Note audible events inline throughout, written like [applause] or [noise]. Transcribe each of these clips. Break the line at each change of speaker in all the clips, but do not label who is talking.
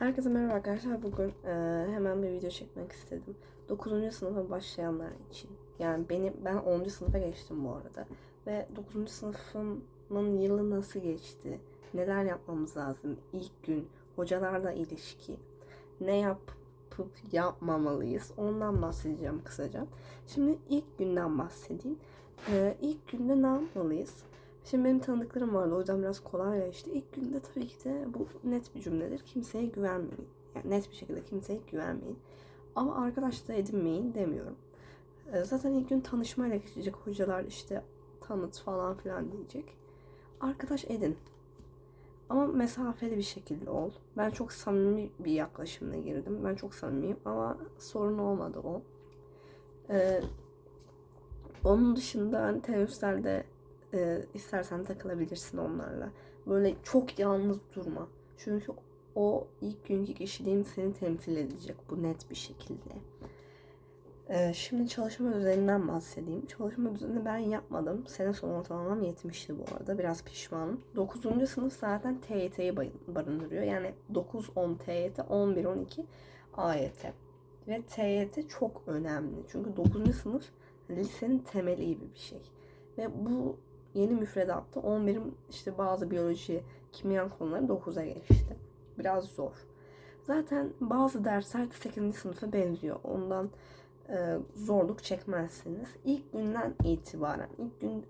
Herkese merhaba arkadaşlar. Bugün e, hemen bir video çekmek istedim. 9. sınıfa başlayanlar için. Yani benim ben 10. sınıfa geçtim bu arada. Ve 9. sınıfımın yılı nasıl geçti? Neler yapmamız lazım? İlk gün hocalarla ilişki. Ne yapıp yapmamalıyız? Ondan bahsedeceğim kısaca. Şimdi ilk günden bahsedeyim. E, ilk günde ne yapmalıyız? Şimdi benim tanıdıklarım vardı o yüzden biraz kolay geçti. İlk günde tabii ki de bu net bir cümledir. Kimseye güvenmeyin. Yani net bir şekilde kimseye güvenmeyin. Ama arkadaş da edinmeyin demiyorum. Ee, Zaten ilk gün tanışmayla geçecek hocalar işte tanıt falan filan diyecek. Arkadaş edin. Ama mesafeli bir şekilde ol. Ben çok samimi bir yaklaşımla girdim. Ben çok samimiyim ama sorun olmadı o. Ee, onun dışında hani teneffüslerde e, istersen takılabilirsin onlarla. Böyle çok yalnız durma. Çünkü o ilk günkü kişiliğin seni temsil edecek bu net bir şekilde. E, şimdi çalışma düzeninden bahsedeyim. Çalışma düzenini ben yapmadım. Sene sonu ortalamam 70'ti bu arada. Biraz pişmanım. 9. sınıf zaten TYT'yi barındırıyor. Yani 9-10 TYT, 11-12 AYT. Ve TYT çok önemli. Çünkü 9. sınıf lisenin temeli gibi bir şey. Ve bu yeni müfredatta 11'im işte bazı biyoloji, kimya konuları 9'a geçti. Biraz zor. Zaten bazı dersler de 8. sınıfa benziyor. Ondan e, zorluk çekmezsiniz. İlk günden itibaren, ilk gün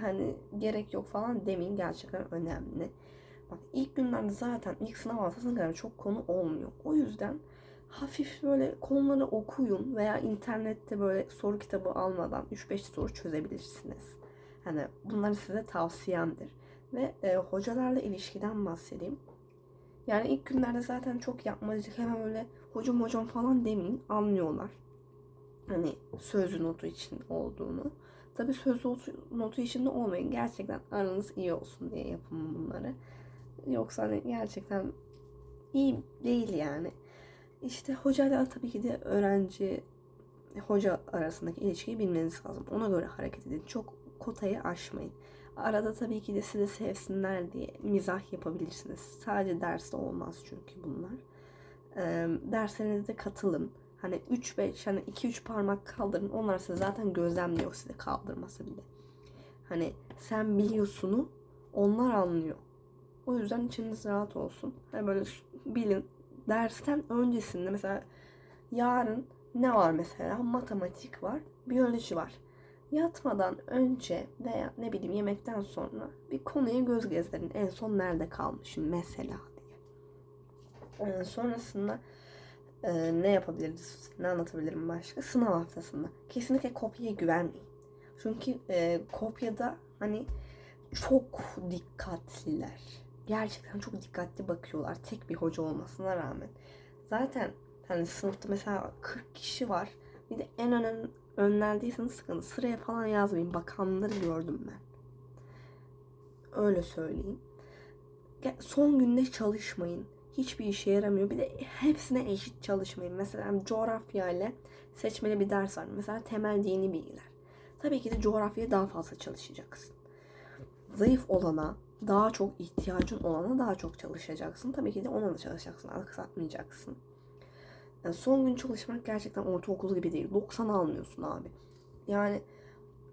hani gerek yok falan demeyin gerçekten önemli. Bak ilk günlerde zaten ilk sınav haftasına kadar çok konu olmuyor. O yüzden hafif böyle konuları okuyun veya internette böyle soru kitabı almadan 3-5 soru çözebilirsiniz. Hani bunları size tavsiyemdir. Ve e, hocalarla ilişkiden bahsedeyim. Yani ilk günlerde zaten çok yapmacık hemen öyle hocam hocam falan demeyin anlıyorlar. Hani sözlü notu için olduğunu. Tabii sözlü notu için de olmayın. Gerçekten aranız iyi olsun diye yapın bunları. Yoksa hani gerçekten iyi değil yani. İşte hocayla tabii ki de öğrenci hoca arasındaki ilişkiyi bilmeniz lazım. Ona göre hareket edin. Çok kotayı aşmayın. Arada tabii ki de sizi sevsinler diye mizah yapabilirsiniz. Sadece derste olmaz çünkü bunlar. Ee, derslerinizde katılın. Hani 3-5 hani 2-3 parmak kaldırın. Onlar size zaten gözlemliyor size kaldırması bile. Hani sen biliyorsunu onlar anlıyor. O yüzden içiniz rahat olsun. Hani böyle bilin. Dersten öncesinde mesela yarın ne var mesela? Matematik var, biyoloji var yatmadan önce veya ne bileyim yemekten sonra bir konuya göz gezdirin. En son nerede kalmışım mesela diye. Ee, sonrasında e, ne yapabiliriz? Ne anlatabilirim başka? Sınav haftasında. Kesinlikle kopyaya güvenmeyin. Çünkü e, kopyada hani çok dikkatliler. Gerçekten çok dikkatli bakıyorlar. Tek bir hoca olmasına rağmen. Zaten hani sınıfta mesela 40 kişi var. Bir de en önemli önlerdeyseniz sıkıntı. Sıraya falan yazmayın. Bakanları gördüm ben. Öyle söyleyeyim. Son günde çalışmayın. Hiçbir işe yaramıyor. Bir de hepsine eşit çalışmayın. Mesela coğrafya ile seçmeli bir ders var. Mesela temel dini bilgiler. Tabii ki de coğrafyaya daha fazla çalışacaksın. Zayıf olana, daha çok ihtiyacın olana daha çok çalışacaksın. Tabii ki de ona da çalışacaksın. Aksatmayacaksın. Yani son gün çalışmak gerçekten ortaokul gibi değil. 90 almıyorsun abi. Yani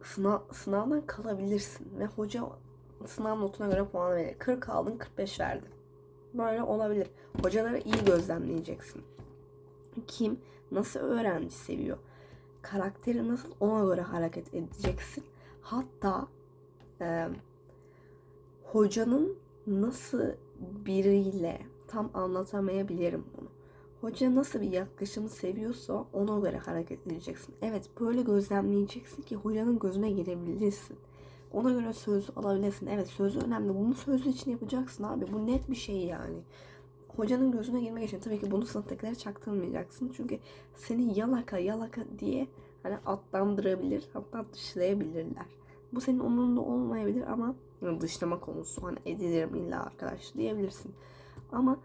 sınav, sınavdan kalabilirsin ve hoca sınav notuna göre puan verir. 40 aldın 45 verdi. Böyle olabilir. Hocaları iyi gözlemleyeceksin. Kim nasıl öğrenci seviyor? Karakteri nasıl ona göre hareket edeceksin. Hatta e, hocanın nasıl biriyle tam anlatamayabilirim Hoca nasıl bir yaklaşımı seviyorsa ona göre hareket edeceksin. Evet böyle gözlemleyeceksin ki hocanın gözüne girebilirsin. Ona göre sözü alabilirsin. Evet sözü önemli. Bunu sözü için yapacaksın abi. Bu net bir şey yani. Hocanın gözüne girmek için tabii ki bunu sınıftakilere çaktırmayacaksın. Çünkü seni yalaka yalaka diye hani atlandırabilir. Hatta dışlayabilirler. Bu senin umurunda olmayabilir ama dışlama konusu hani edilirim illa arkadaş diyebilirsin. Ama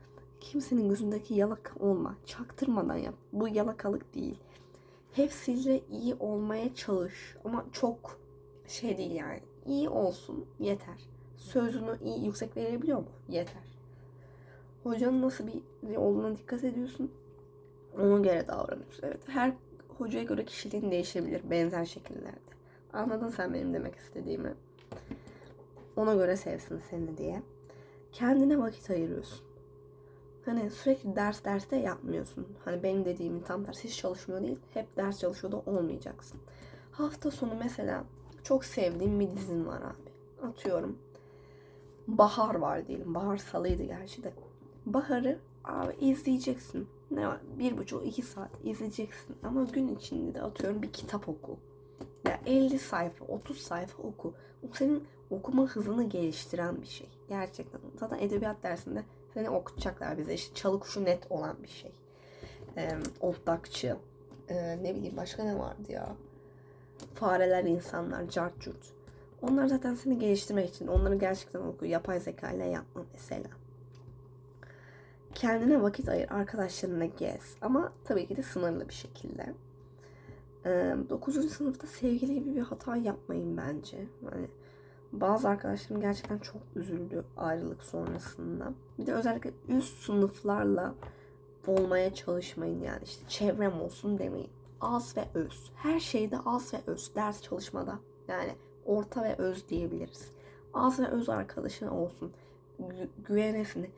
kimsenin gözündeki yalak olma. Çaktırmadan yap. Bu yalakalık değil. Hepsiyle iyi olmaya çalış. Ama çok şey değil yani. İyi olsun yeter. Sözünü iyi yüksek verebiliyor mu? Yeter. hocanın nasıl bir olduğuna dikkat ediyorsun. Ona göre davranıyorsun. Evet her hocaya göre kişiliğin değişebilir benzer şekillerde. Anladın sen benim demek istediğimi. Ona göre sevsin seni diye. Kendine vakit ayırıyorsun. Hani sürekli ders derste yapmıyorsun. Hani benim dediğimin tam tersi hiç çalışmıyor değil. Hep ders çalışıyor da olmayacaksın. Hafta sonu mesela çok sevdiğim bir dizin var abi. Atıyorum. Bahar var diyelim. Bahar salıydı gerçi de. Bahar'ı abi izleyeceksin. Ne var? Bir buçuk iki saat izleyeceksin. Ama gün içinde de atıyorum bir kitap oku. Ya 50 sayfa, 30 sayfa oku. O senin okuma hızını geliştiren bir şey. Gerçekten. Zaten edebiyat dersinde seni okutacaklar bize. İşte çalı kuşu net olan bir şey. Ee, otlakçı. Ee, ne bileyim başka ne vardı ya? Fareler, insanlar, cart curt. Onlar zaten seni geliştirmek için. Onları gerçekten oku. Yapay zeka ile yapma mesela. Kendine vakit ayır. Arkadaşlarına gez. Ama tabii ki de sınırlı bir şekilde. 9. sınıfta sevgili gibi bir hata yapmayın bence. Yani bazı arkadaşlarım gerçekten çok üzüldü ayrılık sonrasında. Bir de özellikle üst sınıflarla olmaya çalışmayın yani işte çevrem olsun demeyin. Az ve öz. Her şeyde az ve öz. Ders çalışmada yani orta ve öz diyebiliriz. Az ve öz arkadaşın olsun. Gü- güvenesin.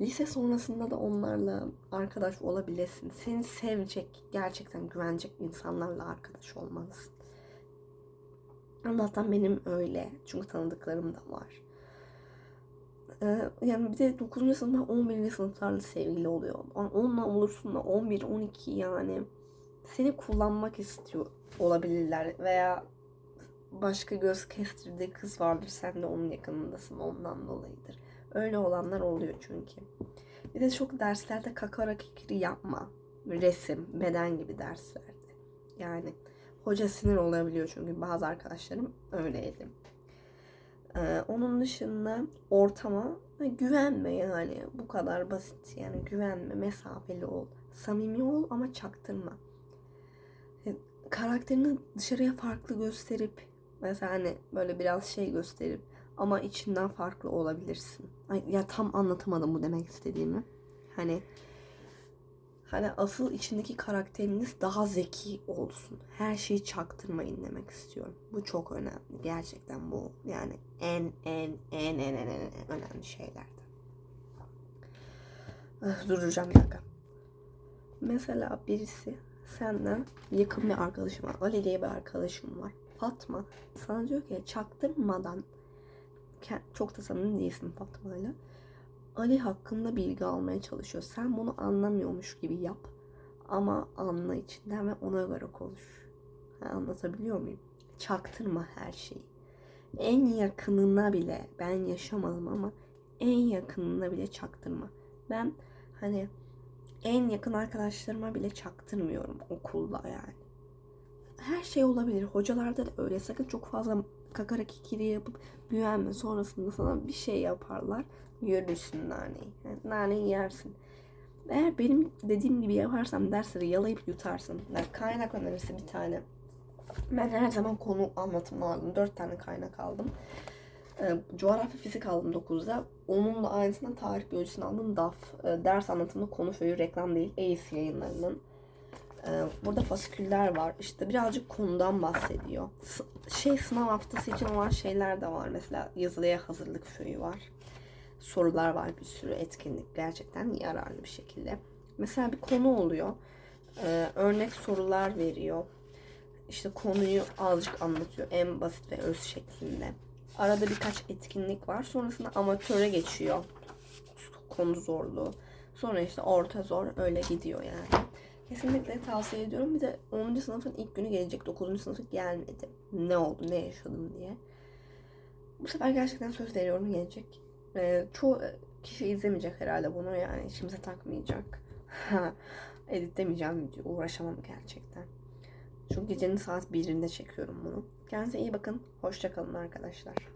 Lise sonrasında da onlarla arkadaş olabilirsin. Seni sevecek, gerçekten güvenecek insanlarla arkadaş olmalısın. Allah'tan benim öyle. Çünkü tanıdıklarım da var. Ee, yani bir de 9. sınıfta 11. sınıflarla sevgili oluyor. Onunla olursun da 11, 12 yani seni kullanmak istiyor olabilirler veya başka göz kestirdiği kız vardır sen de onun yakınındasın ondan dolayıdır. Öyle olanlar oluyor çünkü. Bir de çok derslerde kakara kikiri yapma. Resim, beden gibi derslerde. Yani hoca sinir olabiliyor çünkü bazı arkadaşlarım öyleydi. Ee, onun dışında ortama güvenme yani bu kadar basit yani güvenme mesafeli ol samimi ol ama çaktırma E, karakterini dışarıya farklı gösterip mesela hani böyle biraz şey gösterip ama içinden farklı olabilirsin. Ay, ya tam anlatamadım bu demek istediğimi. Hani hani asıl içindeki karakteriniz daha zeki olsun. Her şeyi çaktırmayın demek istiyorum. Bu çok önemli. Gerçekten bu yani en en en en en, en önemli şeylerden. Ah, Duracağım bir dakika. Mesela birisi senden yakın bir arkadaşım var. Ali diye bir arkadaşım var. Fatma sana diyor ki çaktırmadan çok da samimi değilsin Fatma'yla. Ali hakkında bilgi almaya çalışıyor. Sen bunu anlamıyormuş gibi yap. Ama anla içinden ve ona göre konuş. Anlatabiliyor muyum? Çaktırma her şeyi. En yakınına bile ben yaşamadım ama en yakınına bile çaktırma. Ben hani en yakın arkadaşlarıma bile çaktırmıyorum okulda yani. Her şey olabilir. Hocalarda da öyle. Sakın çok fazla kakara kikiri yapıp güvenme. Sonrasında sana bir şey yaparlar. Görürsün naneyi. Yani naneyi yersin. Eğer benim dediğim gibi yaparsam dersleri yalayıp yutarsın. Yani kaynak önerisi bir tane. Ben her zaman konu anlatımı aldım. Dört tane kaynak aldım. Ee, coğrafya fizik aldım 9'da. Onun da aynısından tarih biyolojisini aldım. DAF. Ee, ders anlatımında konu föyü reklam değil. EIS yayınlarının. Ee, burada fasiküller var. İşte birazcık konudan bahsediyor. S- şey sınav haftası için olan şeyler de var. Mesela yazılıya hazırlık föyü var. Sorular var bir sürü etkinlik. Gerçekten yararlı bir şekilde. Mesela bir konu oluyor. Ee, örnek sorular veriyor. İşte konuyu azıcık anlatıyor. En basit ve öz şeklinde. Arada birkaç etkinlik var. Sonrasında amatöre geçiyor. Konu zorluğu. Sonra işte orta zor öyle gidiyor yani. Kesinlikle tavsiye ediyorum. Bir de 10. sınıfın ilk günü gelecek. 9. sınıfı gelmedi. Ne oldu, ne yaşadım diye. Bu sefer gerçekten söz veriyorum gelecek. Ee, çoğu kişi izlemeyecek herhalde bunu yani. İçimize takmayacak. [laughs] Editlemeyeceğim video. Uğraşamam gerçekten. Çünkü gecenin saat 1'inde çekiyorum bunu. Kendinize iyi bakın. Hoşçakalın arkadaşlar.